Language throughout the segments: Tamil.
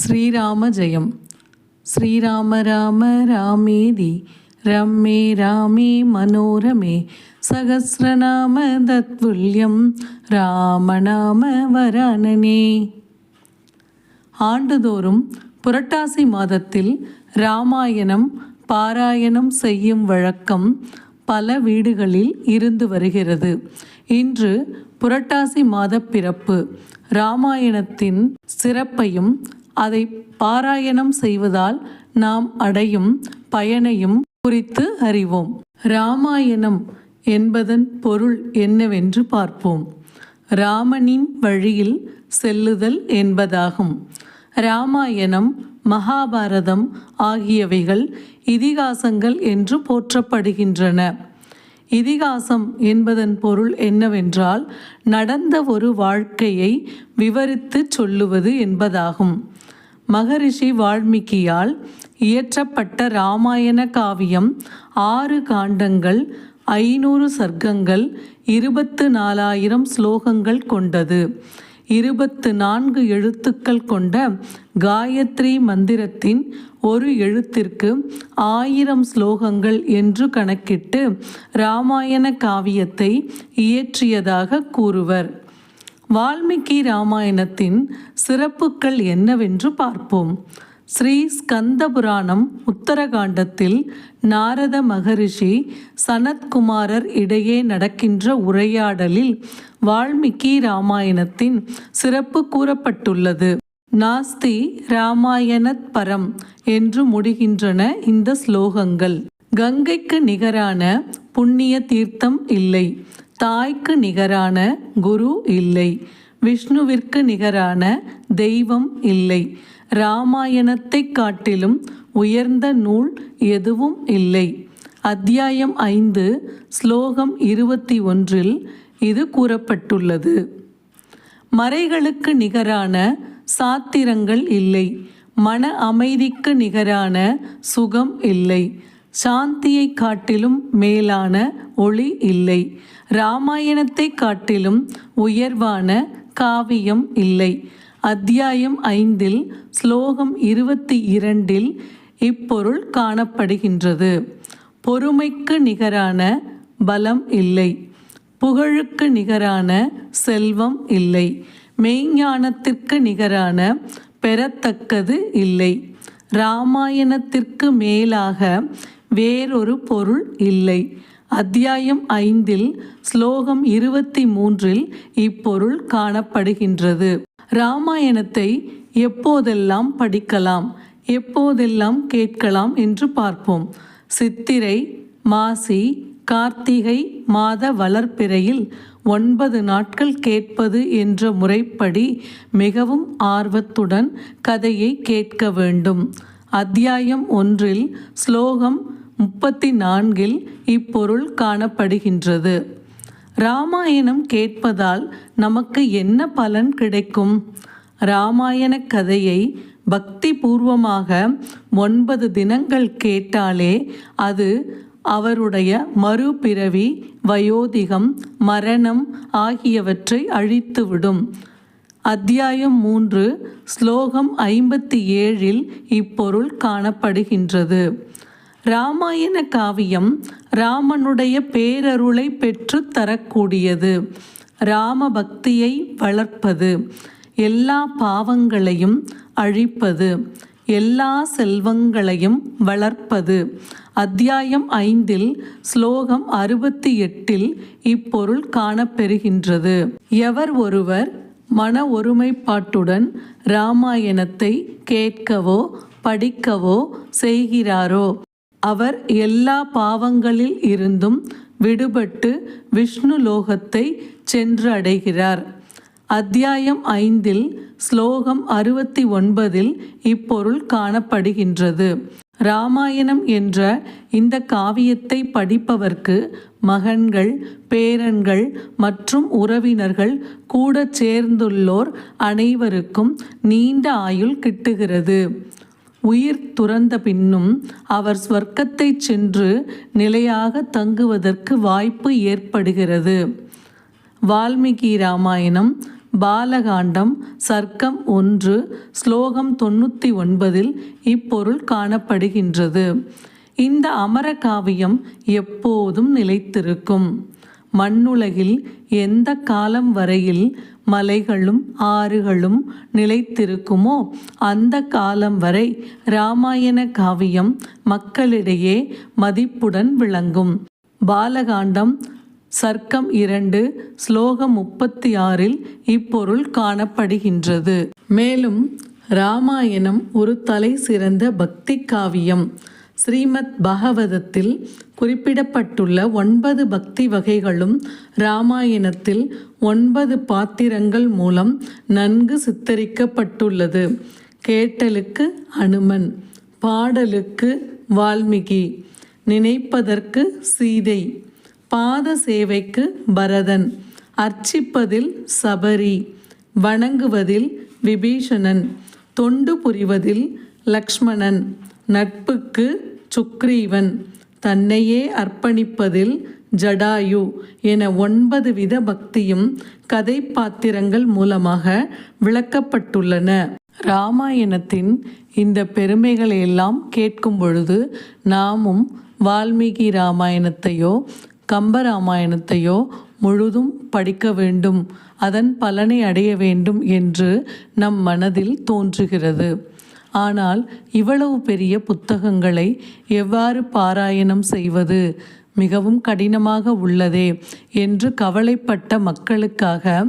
ஸ்ரீராம ஜெயம். ஸ்ரீராம ராம ராமேதி ரம்மே ராமே மனோரமே சகசிரநாம தத்வுல்யம் ராமநாம வராணனே ஆண்டுதோறும் புரட்டாசி மாதத்தில் ராமாயணம் பாராயணம் செய்யும் வழக்கம் பல வீடுகளில் இருந்து வருகிறது. இன்று புரட்டாசி மாத பிறப்பு. ராமாயணத்தின் சிறப்பையும் அதை பாராயணம் செய்வதால் நாம் அடையும் பயனையும் குறித்து அறிவோம். ராமாயணம் என்பதன் பொருள் என்னவென்று பார்ப்போம். ராமனின் வழியில் செல்லுதல் என்பதாகும். ராமாயணம் மகாபாரதம் ஆகியவைகள் இதிகாசங்கள் என்று போற்றப்படுகின்றன. இதிகாசம் என்பதன் பொருள் என்னவென்றால் நடந்த ஒரு வாழ்க்கையை விவரித்து சொல்லுவது என்பதாகும். மகரிஷி வால்மீகியால் இயற்றப்பட்ட இராமாயண காவியம் ஆறு காண்டங்கள் ஐநூறு சர்க்கங்கள் இருபத்து நாலாயிரம் ஸ்லோகங்கள் கொண்டது. இருபத்து நான்கு எழுத்துக்கள் கொண்ட காயத்ரி மந்திரத்தின் ஒரு எழுத்திற்கு ஆயிரம் ஸ்லோகங்கள் என்று கணக்கிட்டு இராமாயண காவியத்தை இயற்றியதாக கூறுவர். வால்மீகி ராமாயணத்தின் சிறப்புகள் என்னவென்று பார்ப்போம். ஸ்ரீ ஸ்கந்த புராணம் உத்தரகாண்டத்தில் நாரத மகரிஷி சனத்குமாரர் இடையே நடக்கின்ற உரையாடலில் வால்மீகி ராமாயணத்தின் சிறப்பு கூறப்பட்டுள்ளது. நாஸ்தி ராமாயணத் பரம் என்று முடிகின்றன இந்த ஸ்லோகங்கள். கங்கைக்கு நிகரான புண்ணிய தீர்த்தம் இல்லை. தாய்க்கு நிகரான குரு இல்லை. விஷ்ணுவிற்கு நிகரான தெய்வம் இல்லை. ராமாயணத்தை காட்டிலும் உயர்ந்த நூல் எதுவும் இல்லை. அத்தியாயம் ஐந்து ஸ்லோகம் இருபத்தி ஒன்றில் இது கூறப்பட்டுள்ளது. மறைகளுக்கு நிகரான சாத்திரங்கள் இல்லை. மன அமைதிக்கு நிகரான சுகம் இல்லை. சாந்தியை காட்டிலும் மேலான ஒளி இல்லை. ராமாயணத்தை காட்டிலும் உயர்வான காவியம் இல்லை. அத்தியாயம் ஐந்தில் ஸ்லோகம் இருபத்தி இரண்டில் இப்பொருள் காணப்படுகின்றது. பொறுமைக்கு நிகரான பலம் இல்லை. புகழுக்கு நிகரான செல்வம் இல்லை. மெய்ஞானத்திற்கு நிகரான பெறத்தக்கது இல்லை. ராமாயணத்திற்கு மேலாக வேறொரு பொருள் இல்லை. அத்தியாயம் ஐந்தில் ஸ்லோகம் இருபத்தி மூன்றில் இப்பொருள் காணப்படுகின்றது. ராமாயணத்தை எப்போதெல்லாம் படிக்கலாம் எப்போதெல்லாம் கேட்கலாம் என்று பார்ப்போம். சித்திரை மாசி கார்த்திகை மாத வளர்ப்பிறையில் ஒன்பது நாட்கள் கேட்பது என்ற முறைப்படி மிகவும் ஆர்வத்துடன் கதையை கேட்க வேண்டும். அத்தியாயம் ஒன்றில் ஸ்லோகம் முப்பத்தி நான்கில் இப்பொருள் காணப்படுகின்றது. ராமாயணம் கேட்பதால் நமக்கு என்ன பலன் கிடைக்கும்? ராமாயண கதையை பக்தி பூர்வமாக ஒன்பது தினங்கள் கேட்டாலே அது அவருடைய மறுபிறவி வயோதிகம் மரணம் ஆகியவற்றை அழித்துவிடும். அத்தியாயம் மூன்று ஸ்லோகம் ஐம்பத்தி ஏழில் இப்பொருள் காணப்படுகின்றது. ராமாயண காவியம் ராமனுடைய பேரருளை பெற்று தரக்கூடியது. ராம பக்தியை வளர்ப்பது எல்லா பாவங்களையும் அழிப்பது எல்லா செல்வங்களையும் வளர்ப்பது. அத்தியாயம் ஐந்தில் ஸ்லோகம் அறுபத்தி எட்டில் இப்பொருள் காணப்பெறுகின்றது. எவர் ஒருவர் மன ஒருமைப்பாட்டுடன் ராமாயணத்தை கேட்கவோ படிக்கவோ செய்கிறாரோ அவர் எல்லா பாவங்களில் இருந்தும் விடுபட்டு விஷ்ணு லோகத்தை சென்று அடைகிறார் அத்தியாயம் ஐந்தில் ஸ்லோகம் அறுபத்தி ஒன்பதில் இப்பொருள் காணப்படுகின்றது. ராமாயணம் என்ற இந்த காவியத்தை படிப்பவர்க்கு மகன்கள் பேரன்கள் மற்றும் உறவினர்கள் கூட சேர்ந்துள்ளோர் அனைவருக்கும் நீண்ட ஆயுள் கிட்டுகிறது. உயிர் துறந்த பின்னும் அவர் ஸ்வர்க்கத்தை சென்று நிலையாக தங்குவதற்கு வாய்ப்பு ஏற்படுகிறது. வால்மீகி ராமாயணம் பாலகாண்டம் சர்க்கம் ஒன்று ஸ்லோகம் தொண்ணூற்றி ஒன்பதில் இப்பொருள் காணப்படுகின்றது. இந்த அமர காவியம் எப்போதும் நிலைத்திருக்கும். மண்ணுலகில் எந்த காலம் வரையில் மலைகளும் ஆறுகளும் நிலைத்திருக்குமோ? அந்த காலம் வரை இராமாயண காவியம் மக்களிடையே மதிப்புடன் விளங்கும். பாலகாண்டம் சர்க்கம் இரண்டு ஸ்லோகம் முப்பத்தி ஆறில் இப்பொருள் காணப்படுகின்றது. மேலும் இராமாயணம் ஒரு தலை சிறந்த பக்தி காவியம். ஸ்ரீமத் பாகவதத்தில் குறிப்பிடப்பட்டுள்ள ஒன்பது பக்தி வகைகளும் ராமாயணத்தில் ஒன்பது பாத்திரங்கள் மூலம் நன்கு சித்தரிக்கப்பட்டுள்ளது. கேட்டலுக்கு அனுமன் பாடலுக்கு வால்மீகி நினைப்பதற்கு சீதை பாத சேவைக்கு பரதன் அர்ச்சிப்பதில் சபரி வணங்குவதில் விபீஷணன் தொண்டு புரிவதில் லக்ஷ்மணன் நட்புக்கு சுக்ரீவன் தன்னையே அர்ப்பணிப்பதில் ஜடாயு என ஒன்பது வித பக்தியும் கதை பாத்திரங்கள் மூலமாக விளக்கப்பட்டுள்ளன. ராமாயணத்தின் இந்த பெருமைகளை எல்லாம் கேட்கும் பொழுது நாமும் வால்மீகி ராமாயணத்தையோ கம்பராமாயணத்தையோ முழுதும் படிக்க வேண்டும். அதன் பலனை அடைய வேண்டும் என்று நம் மனதில் தோன்றுகிறது. ஆனால் இவ்வளவு பெரிய புத்தகங்களை எவ்வாறு பாராயணம் செய்வது மிகவும் கடினமாக உள்ளதே என்று கவலைப்பட்ட மக்களுக்காக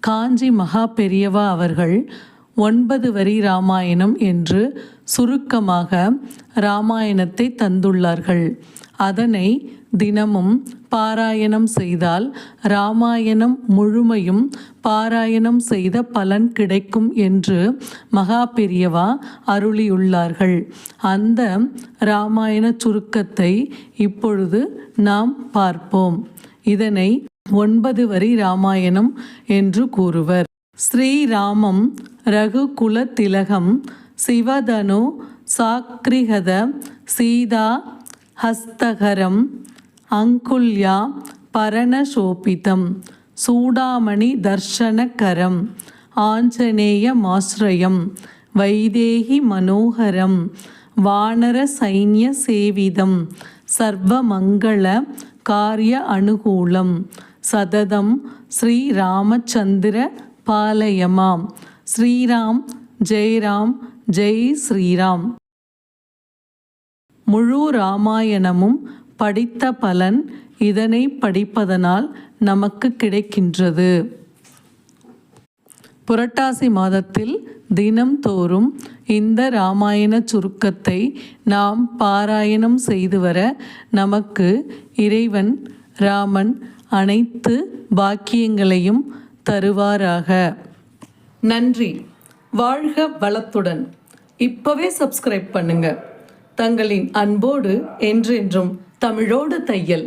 காஞ்சி மகா பெரியவா அவர்கள் ஒன்பது வரி ராமாயணம் என்று சுருக்கமாக ராமாயணத்தை தந்துள்ளார்கள். அதனை தினமும் பாராயணம் செய்தால் ராமாயணம் முழுமையும் பாராயணம் செய்த பலன் கிடைக்கும் என்று மகா பெரியவா அருளியுள்ளார்கள். அந்த ராமாயண சுருக்கத்தை இப்பொழுது நாம் பார்ப்போம். இதனை ஒன்பது வரி ராமாயணம் என்று கூறுவர். ஸ்ரீராமம் ரகுகுல திலகம் சிவதனு சாக்ரிகத சீதா ஹஸ்தகரம் அங்குல்யா பரணசோபிதம். சூடாமணி தர்ஷனகரம். ஆஞ்சநேயமாஸ்ரயம் வைதேகி மனோகரம். வானர சைன்ய சேவிதம். சர்வமங்கள காரிய அனுகூலம். சததம் ஸ்ரீராமச்சந்திர பாலயமாம். ஸ்ரீராம் ஜெய்ராம் ஜெய் ஸ்ரீராம். முழு ராமாயணமும் படித்த பலன் இதனை படிப்பதனால் நமக்கு கிடைக்கின்றது. புரட்டாசி மாதத்தில் தினம்தோறும் இந்த இராமாயண சுருக்கத்தை நாம் பாராயணம் செய்து வர நமக்கு இறைவன் ராமன் அனைத்து பாக்கியங்களையும் தருவாராக. நன்றி. வாழ்க வளத்துடன். இப்பவே சப்ஸ்கிரைப் பண்ணுங்க. தங்களின் அன்போடு என்றென்றும் தமிழோடு தையல்.